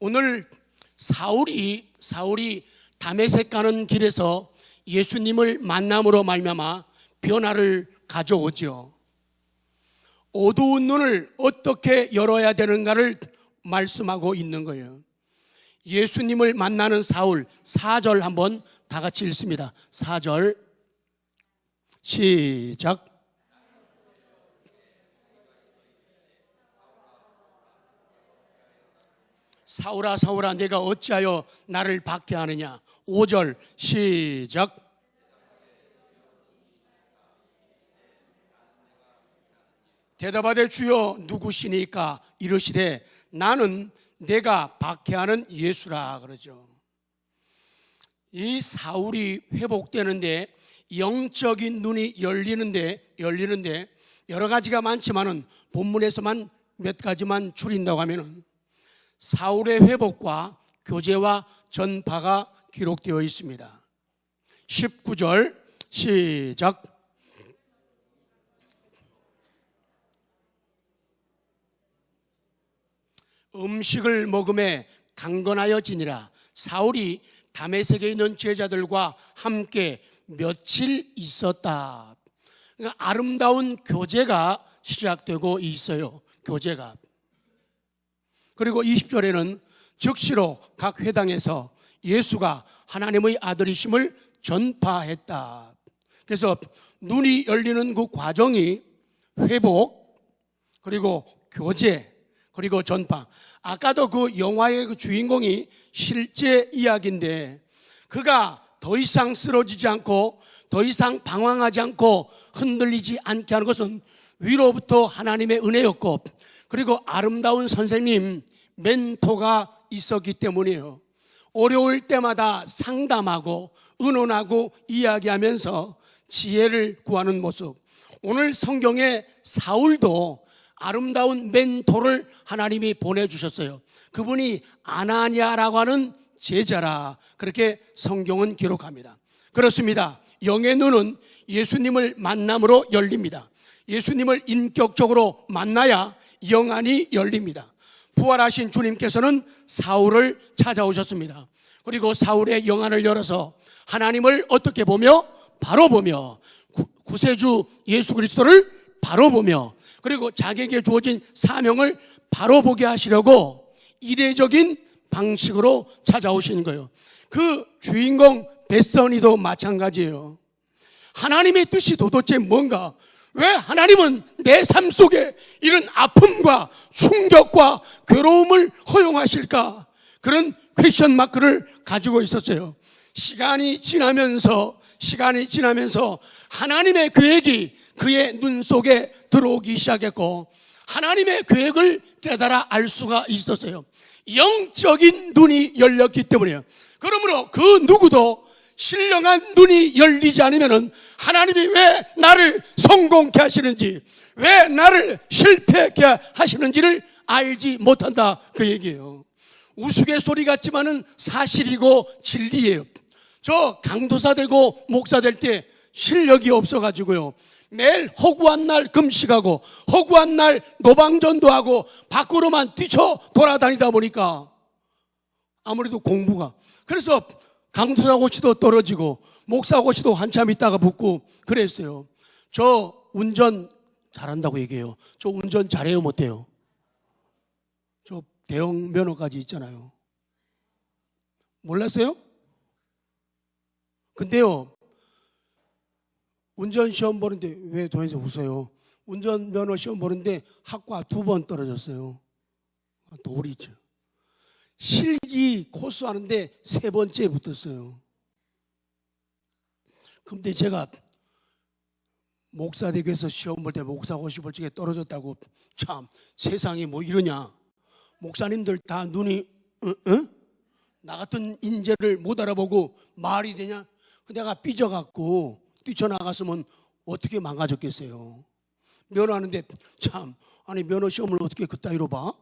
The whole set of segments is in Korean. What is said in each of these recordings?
오늘 사울이 사울이 다메섹 가는 길에서 예수님을 만남으로 말미암아 변화를 가져오지요. 어두운 눈을 어떻게 열어야 되는가를 말씀하고 있는 거예요. 예수님을 만나는 사울 4절 한번 다 같이 읽습니다. 4절 시작 사울아 사울아 내가 어찌하여 나를 박해하느냐 5절 시작 대답하되 주여 누구시니까 이르시되 나는 내가 박해하는 예수라 그러죠. 이 사울이 회복되는데 영적인 눈이 열리는데 열리는데 여러 가지가 많지만은 본문에서만 몇 가지만 줄인다고 하면은 사울의 회복과 교제와 전파가 기록되어 있습니다. 19절 시작 음식을 먹음에 강건하여 지니라 사울이 담에색에 있는 제자들과 함께 며칠 있었다. 그러니까 아름다운 교제가 시작되고 있어요. 교제가. 그리고 20절에는 즉시로 각 회당에서 예수가 하나님의 아들이심을 전파했다. 그래서 눈이 열리는 그 과정이 회복, 그리고 교제, 그리고 전파. 아까도 그 영화의 그 주인공이 실제 이야기인데 그가 더 이상 쓰러지지 않고 더 이상 방황하지 않고 흔들리지 않게 하는 것은 위로부터 하나님의 은혜였고 그리고 아름다운 선생님 멘토가 있었기 때문이에요. 어려울 때마다 상담하고 의논하고 이야기하면서 지혜를 구하는 모습. 오늘 성경에 사울도 아름다운 멘토를 하나님이 보내주셨어요. 그분이 아나니아라고 하는 제자라. 그렇게 성경은 기록합니다. 그렇습니다. 영의 눈은 예수님을 만남으로 열립니다. 예수님을 인격적으로 만나야 영안이 열립니다. 부활하신 주님께서는 사울을 찾아오셨습니다. 그리고 사울의 영안을 열어서 하나님을 어떻게 보며 바로 보며 구, 세주 예수 그리스도를 바로 보며 그리고 자기에게 주어진 사명을 바로 보게 하시려고 이례적인 방식으로 찾아오시는 거예요. 그 주인공 베서니도 마찬가지예요. 하나님의 뜻이 도대체 뭔가? 왜 하나님은 내 삶 속에 이런 아픔과 충격과 괴로움을 허용하실까? 그런 퀘션 마크를 가지고 있었어요. 시간이 지나면서, 시간이 지나면서 하나님의 계획이 그의 눈 속에 들어오기 시작했고, 하나님의 계획을 깨달아 알 수가 있었어요. 영적인 눈이 열렸기 때문에요. 그러므로 그 누구도 신령한 눈이 열리지 않으면 하나님이 왜 나를 성공케 하시는지, 왜 나를 실패케 하시는지를 알지 못한다. 그 얘기예요. 우스갯소리 같지만은 사실이고 진리예요. 저 강도사 되고 목사 될 때 실력이 없어가지고요. 매일 허구한 날 금식하고 허구한 날 노방전도 하고 밖으로만 뛰쳐 돌아다니다 보니까 아무래도 공부가 그래서 강도사 고시도 떨어지고 목사 고시도 한참 있다가 붙고 그랬어요. 저 운전 잘한다고 얘기해요. 저 운전 잘해요 못해요? 저 대형 면허까지 있잖아요. 몰랐어요? 근데요, 운전 시험 보는데 왜 도에서 웃어요? 운전 면허 시험 보는데 학과 두 번 떨어졌어요. 도리죠. 실기 코스 하는데 세 번째 붙었어요. 근데 제가 목사 대교에서 시험 볼 때 목사 고시 볼 적에 떨어졌다고 참 세상이 뭐 이러냐. 목사님들 다 눈이 응? 응? 나 같은 인재를 못 알아보고 말이 되냐? 내가 삐져갖고 뛰쳐나갔으면 어떻게 망가졌겠어요? 면허하는데 참 아니 면허 시험을 어떻게 그따위로 봐?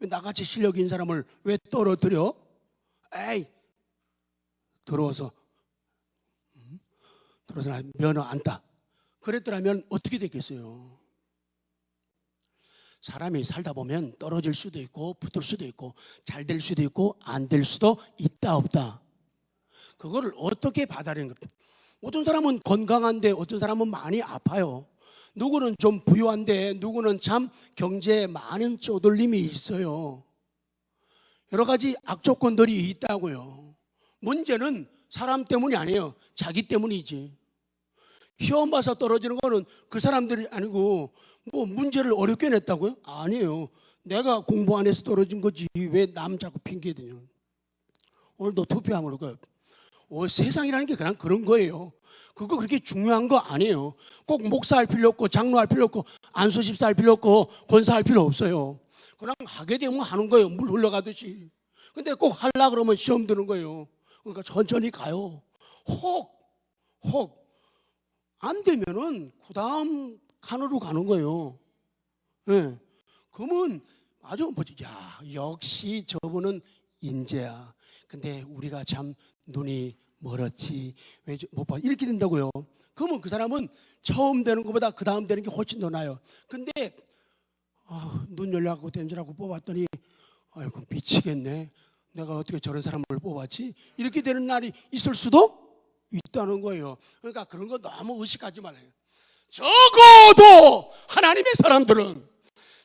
왜 나같이 실력 있는 사람을 왜 떨어뜨려? 에이 들어와서 음? 들어서 나 면허 안 따. 그랬더라면 어떻게 됐겠어요? 사람이 살다 보면 떨어질 수도 있고 붙을 수도 있고 잘 될 수도 있고 안 될 수도 있다 없다. 그거를 어떻게 받아들이는 것? 어떤 사람은 건강한데 어떤 사람은 많이 아파요. 누구는 좀 부유한데 누구는 참 경제에 많은 쪼들림이 있어요. 여러 가지 악조건들이 있다고요. 문제는 사람 때문이 아니에요. 자기 때문이지. 시험 봐서 떨어지는 거는 그 사람들이 아니고 뭐 문제를 어렵게 냈다고요? 아니에요. 내가 공부 안 해서 떨어진 거지. 왜 남 자꾸 핑계 대냐. 오늘도 투표하면 거예요. 어, 세상이라는 게 그냥 그런 거예요. 그거 그렇게 중요한 거 아니에요. 꼭 목사할 필요 없고 장로할 필요 없고 안수집사 할 필요 없고 권사할 필요 없어요. 그냥 하게 되면 하는 거예요. 물 흘러가듯이. 근데 꼭 하려 그러면 시험 드는 거예요. 그러니까 천천히 가요. 혹, 혹. 안 되면은 그 다음 칸으로 가는 거예요. 예. 그러면 아주 뭐지? 야, 역시 저분은 인재야. 근데 우리가 참 눈이 멀었지. 왜 못 봐? 이렇게 된다고요. 그러면 그 사람은 처음 되는 것보다 그 다음 되는 게 훨씬 더 나아요. 근데 아, 눈 열려갖고 땜질하고 뽑았더니 아이고 미치겠네. 내가 어떻게 저런 사람을 뽑았지? 이렇게 되는 날이 있을 수도 있다는 거예요. 그러니까 그런 거 너무 의식하지 말아요. 적어도 하나님의 사람들은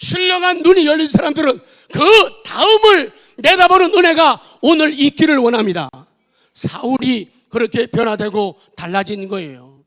신령한 눈이 열린 사람들은 그 다음을 내다보는 은혜가 오늘 있기를 원합니다. 사울이 그렇게 변화되고 달라진 거예요.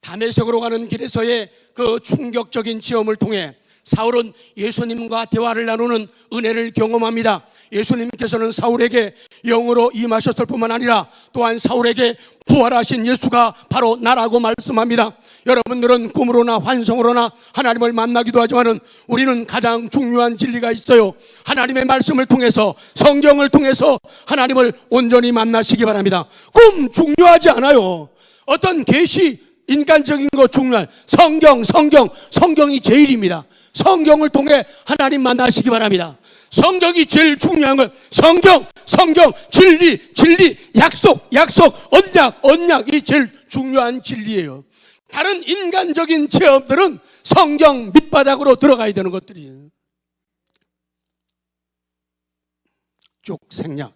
다메섹으로 가는 길에서의 그 충격적인 체험을 통해 사울은 예수님과 대화를 나누는 은혜를 경험합니다. 예수님께서는 사울에게 영으로 임하셨을 뿐만 아니라 또한 사울에게 부활하신 예수가 바로 나라고 말씀합니다. 여러분들은 꿈으로나 환성으로나 하나님을 만나기도 하지만은 우리는 가장 중요한 진리가 있어요. 하나님의 말씀을 통해서 성경을 통해서 하나님을 온전히 만나시기 바랍니다. 꿈 중요하지 않아요. 어떤 계시 인간적인 거 중요한 성경, 성경, 성경이 제일입니다. 성경을 통해 하나님 만나시기 바랍니다. 성경이 제일 중요한 건 성경, 성경, 진리, 진리, 약속, 약속, 언약, 언약이 제일 중요한 진리예요. 다른 인간적인 체험들은 성경 밑바닥으로 들어가야 되는 것들이에요. 쭉 생략.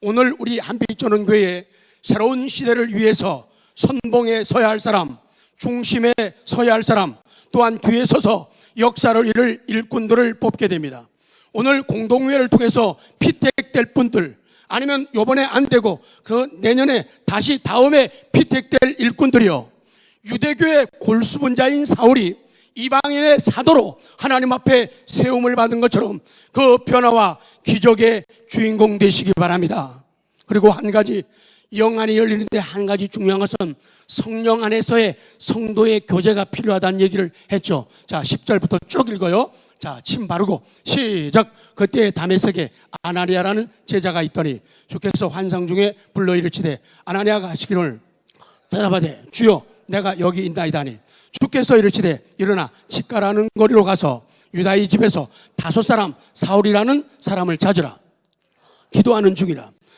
오늘 우리 한빛조는 교회 새로운 시대를 위해서 선봉에 서야 할 사람, 중심에 서야 할 사람, 또한 뒤에 서서 역사를 이룰 일꾼들을 뽑게 됩니다. 오늘 공동회를 통해서 피택될 분들, 아니면 요번에 안 되고 그 내년에 다시 다음에 피택될 일꾼들이요. 유대교의 골수분자인 사울이 이방인의 사도로 하나님 앞에 세움을 받은 것처럼 그 변화와 기적의 주인공 되시기 바랍니다. 그리고 한 가지 영 안이 열리는데 한 가지 중요한 것은 성령 안에서의 성도의 교제가 필요하다는 얘기를 했죠. 자, 10절부터 쭉 읽어요. 자, 침 바르고 시작. 그때 담에색에 아나니아라는 제자가 있더니 주께서 환상 중에 불러 이르치되 아나니아가 하시기를 대답하되 주여 내가 여기 있나이다니 주께서 이르치되 일어나 치가라는 거리로 가서 유다의 집에서 다섯 사람 사울이라는 사람을 찾으라 기도하는 중이라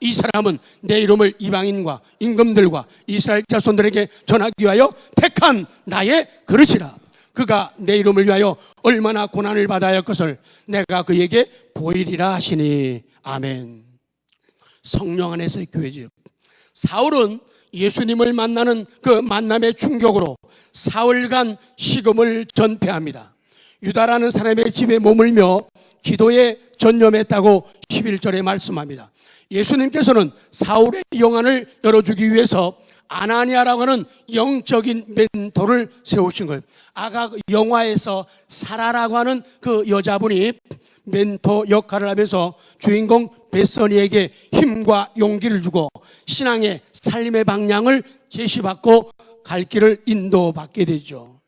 이 사람은 내 이름을 이방인과 임금들과 이스라엘 자손들에게 전하기 위하여 택한 나의 그릇이라 그가 내 이름을 위하여 얼마나 고난을 받아야 할 것을 내가 그에게 보이리라 하시니 아멘 성령 안에서의 교회집 사울은 예수님을 만나는 그 만남의 충격으로 사흘간 식음을 전폐합니다. 유다라는 사람의 집에 머물며 기도에 전념했다고 11절에 말씀합니다. 예수님께서는 사울의 영안을 열어주기 위해서 아나니아라고 하는 영적인 멘토를 세우신 거예요. 아까 그 영화에서 사라라고 하는 그 여자분이 멘토 역할을 하면서 주인공 베서니에게 힘과 용기를 주고 신앙의 삶의 방향을 제시받고 갈 길을 인도받게 되죠.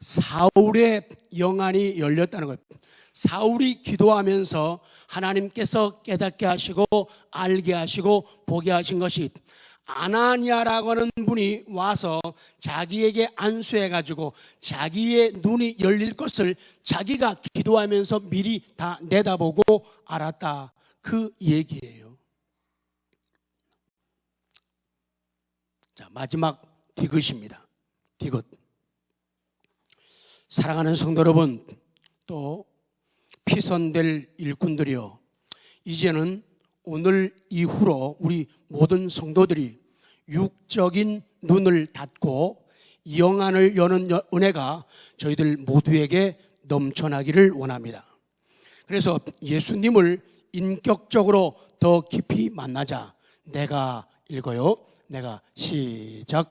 사울의 영안이 열렸다는 것. 사울이 기도하면서 하나님께서 깨닫게 하시고 알게 하시고 보게 하신 것이 아나니아라고 하는 분이 와서 자기에게 안수해 가지고 자기의 눈이 열릴 것을 자기가 기도하면서 미리 다 내다보고 알았다 그 얘기예요. 자, 마지막 디귿입니다. 디귿. 사랑하는 성도 여러분, 또 피선될 일꾼들이요. 이제는 오늘 이후로 우리 모든 성도들이 육적인 눈을 닫고 영안을 여는 여- 은혜가 저희들 모두에게 넘쳐나기를 원합니다. 그래서 예수님을 인격적으로 더 깊이 만나자. 내가 읽어요. 내가 시작.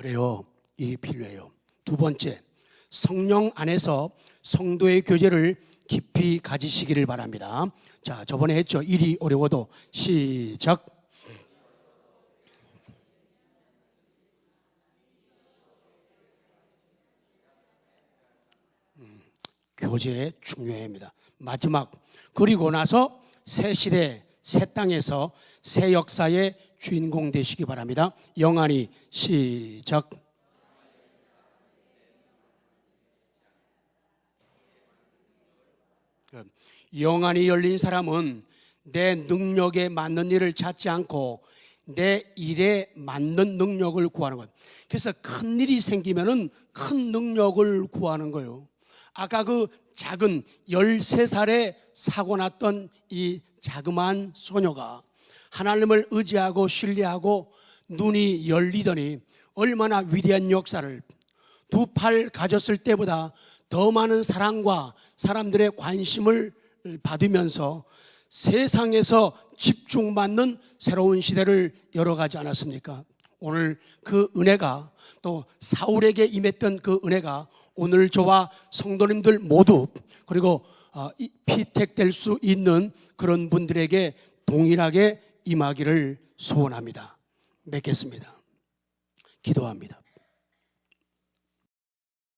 그래요. 이게 필요해요. 두 번째, 성령 안에서 성도의 교제를 깊이 가지시기를 바랍니다. 자, 저번에 했죠. 일이 어려워도 시작. 음, 교제 중요합니다. 마지막 그리고 나서 새 시대 새 땅에서 새 역사의 주인공 되시기 바랍니다. 영안이 시작. 영안이 열린 사람은 내 능력에 맞는 일을 찾지 않고 내 일에 맞는 능력을 구하는 것. 그래서 큰 일이 생기면은 큰 능력을 구하는 거예요. 아까 그 작은 13살에 사고 났던 이 자그마한 소녀가 하나님을 의지하고 신뢰하고 눈이 열리더니 얼마나 위대한 역사를 두 팔 가졌을 때보다 더 많은 사랑과 사람들의 관심을 받으면서 세상에서 집중받는 새로운 시대를 열어가지 않았습니까? 오늘 그 은혜가 또 사울에게 임했던 그 은혜가 오늘 저와 성도님들 모두 그리고 어, 이 피택될 수 있는 그런 분들에게 동일하게 임하기를 소원합니다. 맺겠습니다. 기도합니다.